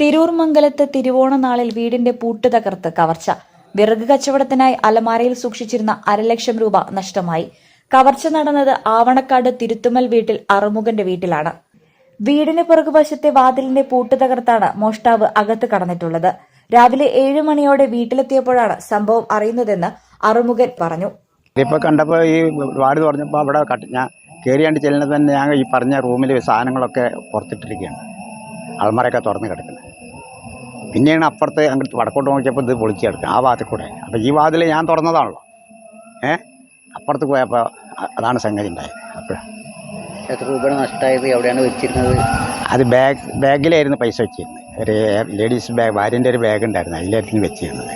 തിരൂർ മംഗലത്ത് തിരുവോണ നാളിൽ വീടിന്റെ പൂട്ട് തകർത്ത് കവർച്ച. വിറക് കച്ചവടത്തിനായി അലമാരയിൽ സൂക്ഷിച്ചിരുന്ന അരലക്ഷം രൂപ നഷ്ടമായി. കവർച്ച നടന്നത് ആവണക്കാട് തിരുത്തുമൽ വീട്ടിൽ അറുമുഖന്റെ വീട്ടിലാണ്. വീടിന് പുറകുവശത്തെ വാതിലിന്റെ പൂട്ട് തകർത്താണ് മോഷ്ടാവ് അകത്ത് കടന്നിട്ടുള്ളത്. രാവിലെ ഏഴ് മണിയോടെ വീട്ടിലെത്തിയപ്പോഴാണ് സംഭവം അറിയുന്നതെന്ന് അറുമുഖൻ പറഞ്ഞു. ഇപ്പൊ കണ്ടപ്പോൾ ഈ വാട് തുറന്നപ്പോൾ അവിടെ ഞാൻ കയറിയാണ്ട് ചെല്ലുന്നത് തന്നെ ഞാൻ ഈ പറഞ്ഞ റൂമിലെ സാധനങ്ങളൊക്കെ പുറത്തിട്ടിരിക്കുകയാണ്. അൾമറയൊക്കെ തുറന്നു കിടക്കുന്നത്. പിന്നെയാണ് അപ്പുറത്ത് അങ്ങോട്ട് വടക്കോട്ട് നോക്കിയപ്പോൾ ഇത് പൊളിച്ച് കിടക്കുക ആ ഭാഗത്തിൽ കൂടെ. അപ്പോൾ ഈ വാതിൽ ഞാൻ തുറന്നതാണല്ലോ. ഏ? അപ്പുറത്ത് പോയപ്പോൾ അതാണ് സംഗതി ഉണ്ടായത്. അപ്പോൾ എത്ര രൂപയുടെ നഷ്ടമായത്? എവിടെയാണ് വെച്ചിരുന്നത്? അത് ബാഗ് ബാഗിലായിരുന്നു പൈസ വെച്ചിരുന്നത്. ഒരു ലേഡീസ് ബാഗ് ഭാര്യന്റെ ഒരു ബാഗ് ഉണ്ടായിരുന്നു അതിലായിരുന്നു വെച്ചിരുന്നത്.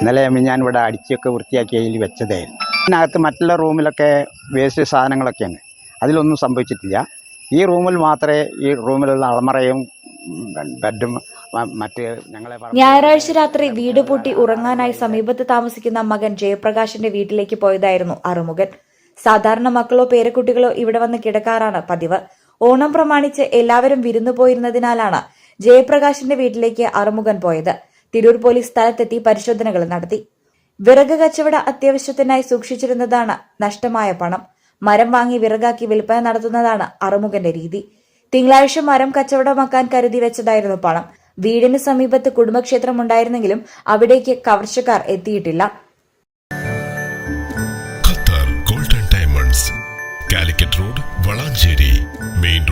ഇന്നലെ ഞാൻ ഇവിടെ അടിച്ചൊക്കെ വൃത്തിയാക്കി അതിൽ വെച്ചതായിരുന്നു. അതിനകത്ത് മറ്റുള്ള റൂമിലൊക്കെ വേസ്റ്റ് സാധനങ്ങളൊക്കെയാണ് അതിലൊന്നും സംഭവിച്ചിട്ടില്ല. ഈ റൂമിൽ മാത്രമേ ഈ റൂമിലുള്ള അളമറയും ബെഡും ഞങ്ങളെ ഞായറാഴ്ച രാത്രി വീട് പൂട്ടി ഉറങ്ങാനായി സമീപത്ത് താമസിക്കുന്ന മകൻ ജയപ്രകാശിന്റെ വീട്ടിലേക്ക് പോയതായിരുന്നു അറുമുഖൻ. സാധാരണ മക്കളോ പേരക്കുട്ടികളോ ഇവിടെ വന്ന് കിടക്കാറാണ് പതിവ്. ഓണം പ്രമാണിച്ച് എല്ലാവരും വിരുന്നു പോയിരുന്നതിനാലാണ് ജയപ്രകാശിന്റെ വീട്ടിലേക്ക് അറുമുഖൻ പോയത്. തിരൂർ പോലീസ് സ്ഥലത്തെത്തി പരിശോധനകൾ നടത്തി. വിറക് കച്ചവട അത്യാവശ്യത്തിനായി സൂക്ഷിച്ചിരുന്നതാണ് നഷ്ടമായ പണം. മരം വാങ്ങി വിറകാക്കി വിൽപ്പന നടത്തുന്നതാണ് അറുമുഖന്റെ രീതി. തിങ്കളാഴ്ച മരം കച്ചവടമാക്കാൻ കരുതി വെച്ചതായിരുന്നു പണം. വീടിന് സമീപത്ത് കുടുംബക്ഷേത്രം ഉണ്ടായിരുന്നെങ്കിലും അവിടേക്ക് കവർച്ചക്കാർ എത്തിയിട്ടില്ല. Qatar golden diamonds Calicut road Valanchery main